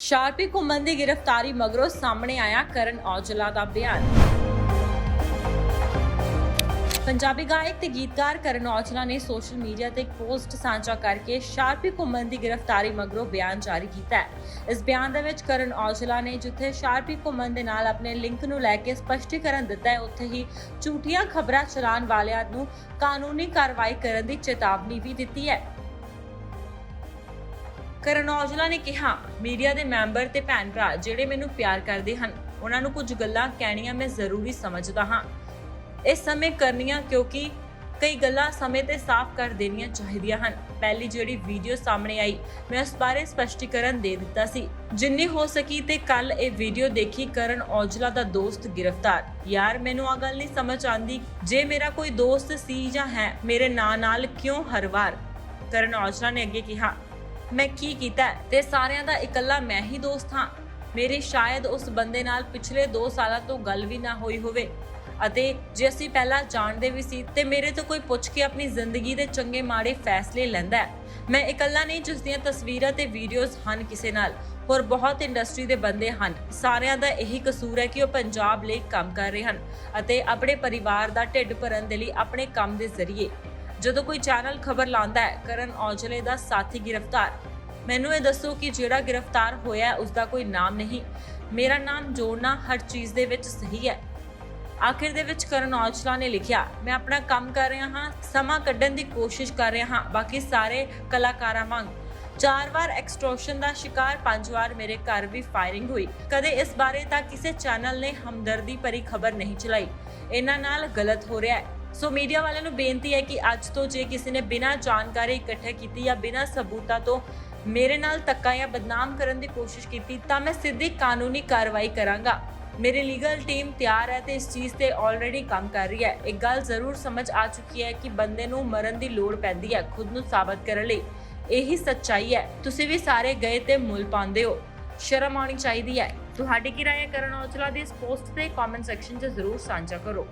Sharpie ਘੁੰਮਣ ਦੀ ਗ੍ਰਿਫਤਾਰੀ ਮਗਰੋਂ ਸਾਹਮਣੇ ਆਇਆ ਕਰਨ ਔਜਲਾ ਦਾ ਬਿਆਨ। ਪੰਜਾਬੀ ਗਾਇਕ ਤੇ ਗੀਤਕਾਰ ਕਰਨ ਔਜਲਾ ਨੇ ਸੋਸ਼ਲ ਮੀਡੀਆ ਤੇ ਇੱਕ ਪੋਸਟ ਸਾਂਝਾ ਕਰਕੇ ਸ਼ਾਰਪੀ ਘੁੰਮਣ ਦੀ ਗ੍ਰਿਫਤਾਰੀ ਮਗਰੋਂ ਬਿਆਨ ਜਾਰੀ ਕੀਤਾ ਹੈ। ਇਸ ਬਿਆਨ ਦੇ ਵਿੱਚ ਕਰਨ ਔਜਲਾ ਨੇ ਜਿੱਥੇ ਸ਼ਾਰਪੀ ਘੁੰਮਣ ਦੇ ਨਾਲ ਆਪਣੇ ਲਿੰਕ ਨੂੰ ਲੈ ਕੇ ਸਪਸ਼ਟੀਕਰਨ ਦਿੱਤਾ ਹੈ, ਉੱਥੇ ਹੀ ਝੂਠੀਆਂ ਖਬਰਾਂ ਚਲਾਉਣ ਵਾਲਿਆਂ ਨੂੰ ਕਾਨੂੰਨੀ ਕਾਰਵਾਈ ਕਰਨ ਦੀ ਚੇਤਾਵਨੀ ਵੀ ਦਿੱਤੀ ਹੈ। ਕਰਨ ਔਜਲਾ ਨੇ ਕਿਹਾ, ਮੀਡੀਆ ਦੇ ਮੈਂਬਰ ਤੇ ਭੈਣ ਭਰਾ ਜਿਹੜੇ ਮੈਨੂੰ ਪਿਆਰ ਕਰਦੇ ਹਨ, ਉਹਨਾਂ ਨੂੰ ਕੁਝ ਗੱਲਾਂ ਕਹਿਣੀਆਂ ਮੈਂ ਜ਼ਰੂਰੀ ਸਮਝਦਾ ਹਾਂ। ਇਸ ਸਮੇਂ ਕਰਨੀਆਂ ਕਿਉਂਕਿ ਕਈ ਗੱਲਾਂ ਸਮੇਂ ਤੇ ਸਾਫ਼ ਕਰ ਦੇਣੀਆਂ ਚਾਹੀਦੀਆਂ ਹਨ। ਪਹਿਲੀ ਜਿਹੜੀ ਵੀਡੀਓ ਸਾਹਮਣੇ ਆਈ, ਮੈਂ ਉਸ ਬਾਰੇ ਸਪਸ਼ਟੀਕਰਨ ਦੇ ਦਿੱਤਾ ਸੀ। ਜਿੰਨੀ ਹੋ ਸਕੀ ਤੇ ਕੱਲ ਇਹ ਵੀਡੀਓ ਦੇਖੀ ਕਰਨ ਔਜਲਾ ਦਾ ਦੋਸਤ ਗ੍ਰਿਫਤਾਰ। ਯਾਰ, ਮੈਨੂੰ ਆ ਗੱਲ ਨਹੀਂ ਸਮਝ ਆਂਦੀ ਜੇ ਮੇਰਾ ਕੋਈ ਦੋਸਤ ਸੀ ਜਾਂ ਹੈ, ਮੇਰੇ ਨਾਂ ਨਾਲ ਕਿਉਂ ਹਰ ਵਾਰ? ਕਰਨ ਔਜਲਾ ਨੇ ਅੱਗੇ ਕਿਹਾ ਮੈਂ ਕੀ ਕੀਤਾ ਹੈ? ਤੇ ਸਾਰਿਆਂ ਦਾ ਇਕੱਲਾ ਮੈਂ ਹੀ ਦੋਸਤ ਹਾਂ। ਮੇਰੀ ਸ਼ਾਇਦ ਉਸ ਬੰਦੇ ਨਾਲ ਪਿਛਲੇ 2 ਸਾਲਾਂ ਤੋਂ ਗੱਲ ਵੀ ਨਾ ਹੋਈ ਹੋਵੇ। ਅਤੇ ਜੇ ਅਸੀਂ ਪਹਿਲਾਂ ਜਾਣਦੇ ਵੀ ਸੀ ਤੇ ਮੇਰੇ ਤੋਂ ਕੋਈ ਪੁੱਛ ਕੇ ਆਪਣੀ ਜ਼ਿੰਦਗੀ ਦੇ ਚੰਗੇ ਮਾੜੇ ਫੈਸਲੇ ਲੈਂਦਾ ਮੈਂ ਇਕੱਲਾ ਨਹੀਂ ਜਿਸ ਦੀਆਂ ਤਸਵੀਰਾਂ ਤੇ ਵੀਡੀਓਜ਼ ਹਨ ਕਿਸੇ ਨਾਲ। ਹੋਰ ਬਹੁਤ ਇੰਡਸਟਰੀ ਦੇ ਬੰਦੇ ਹਨ। ਸਾਰਿਆਂ ਦਾ ਇਹੀ ਕਸੂਰ ਹੈ ਕਿ ਉਹ ਪੰਜਾਬ ਲਈ ਕੰਮ ਕਰ ਰਹੇ ਹਨ ਅਤੇ ਆਪਣੇ ਪਰਿਵਾਰ ਦਾ ਢਿੱਡ ਭਰਨ ਦੇ ਲਈ ਆਪਣੇ ਕੰਮ ਦੇ ਜ਼ਰੀਏ। ਜਦੋਂ ਕੋਈ ਚੈਨਲ ਖਬਰ ਲਾਉਂਦਾ ਹੈ ਕਰਨ ਔਜਲੇ ਦਾ ਸਾਥੀ ਗ੍ਰਿਫਤਾਰ। ਮੈਨੂੰ ਇਹ ਦੱਸੋ ਕਿ ਜਿਹੜਾ ਗ੍ਰਿਫਤਾਰ ਹੋਇਆ ਹੈ, ਉਸ ਦਾ ਕੋਈ ਨਾਮ ਨਹੀਂ। ਮੇਰਾ ਨਾਮ ਜੋੜਨਾ ਹਰ ਚੀਜ਼ ਦੇ ਵਿੱਚ ਸਹੀ ਹੈ। ਆਖਿਰ ਦੇ ਵਿੱਚ ਕਰਨ ਔਜਲਾ ਨੇ ਲਿਖਿਆ ਮੈਂ ਆਪਣਾ ਕੰਮ ਕਰ ਰਿਹਾ ਹਾਂ ਸਮਾਂ ਕੱਢਣ ਦੀ ਕੋਸ਼ਿਸ਼ ਕਰ ਰਿਹਾ ਹਾਂ ਬਾਕੀ ਸਾਰੇ ਕਲਾਕਾਰਾਂ ਵਾਂਗ। ਚਾਰ ਵਾਰ ਐਕਸਟ੍ਰੋਸ਼ਨ ਦਾ ਸ਼ਿਕਾਰ ਪੰਜ ਵਾਰ ਮੇਰੇ ਘਰ ਵੀ ਫਾਇਰਿੰਗ ਹੋਈ। ਕਦੇ ਇਸ ਬਾਰੇ ਤਾਂ ਕਿਸੇ ਚੈਨਲ ਨੇ ਹਮਦਰਦੀ ਭਰੀ ਖਬਰ ਨਹੀਂ ਚਲਾਈ। ਇਹਨਾਂ ਨਾਲ ਗਲਤ ਹੋ ਰਿਹਾ ਹੈ। ਸੋ ਮੀਡੀਆ ਵਾਲਿਆਂ ਨੂੰ ਬੇਨਤੀ ਹੈ ਕਿ ਅੱਜ ਤੋਂ ਜੇ ਕਿਸੇ ਨੇ ਬਿਨਾਂ ਜਾਣਕਾਰੀ ਇਕੱਠੇ ਕੀਤੀ ਜਾਂ ਬਿਨਾਂ ਸਬੂਤਾਂ ਤੋਂ ਮੇਰੇ ਨਾਲ ਧੱਕਾ ਜਾਂ ਬਦਨਾਮ ਕਰਨ ਦੀ ਕੋਸ਼ਿਸ਼ ਕੀਤੀ, ਤਾਂ ਮੈਂ ਸਿੱਧੀ ਕਾਨੂੰਨੀ ਕਾਰਵਾਈ ਕਰਾਂਗਾ। ਮੇਰੀ ਲੀਗਲ ਟੀਮ ਤਿਆਰ ਹੈ ਤੇ ਇਸ ਚੀਜ਼ ਤੇ ਆਲਰੇਡੀ ਕੰਮ ਕਰ ਰਹੀ ਹੈ। ਇੱਕ ਗੱਲ ਜ਼ਰੂਰ ਸਮਝ ਆ ਚੁੱਕੀ ਹੈ ਕਿ ਬੰਦੇ ਨੂੰ ਮਰਨ ਦੀ ਲੋੜ ਪੈਂਦੀ ਹੈ ਖੁਦ ਨੂੰ ਸਾਬਤ ਕਰਨ ਲਈ। ਇਹੀ ਸੱਚਾਈ ਹੈ। ਤੁਸੀਂ ਵੀ ਸਾਰੇ ਗਏ ਤੇ ਮੁੱਲ ਪਾਉਂਦੇ ਹੋ। ਸ਼ਰਮ ਆਉਣੀ ਚਾਹੀਦੀ ਹੈ। ਤੁਹਾਡੀ ਕੀ ਰਾਏ ਕਰਨ ਔਜਲਾ ਦੀ ਇਸ ਪੋਸਟ ਤੇ ਕਮੈਂਟ ਸੈਕਸ਼ਨ 'ਚ ਜ਼ਰੂਰ ਸਾਂਝਾ ਕਰੋ।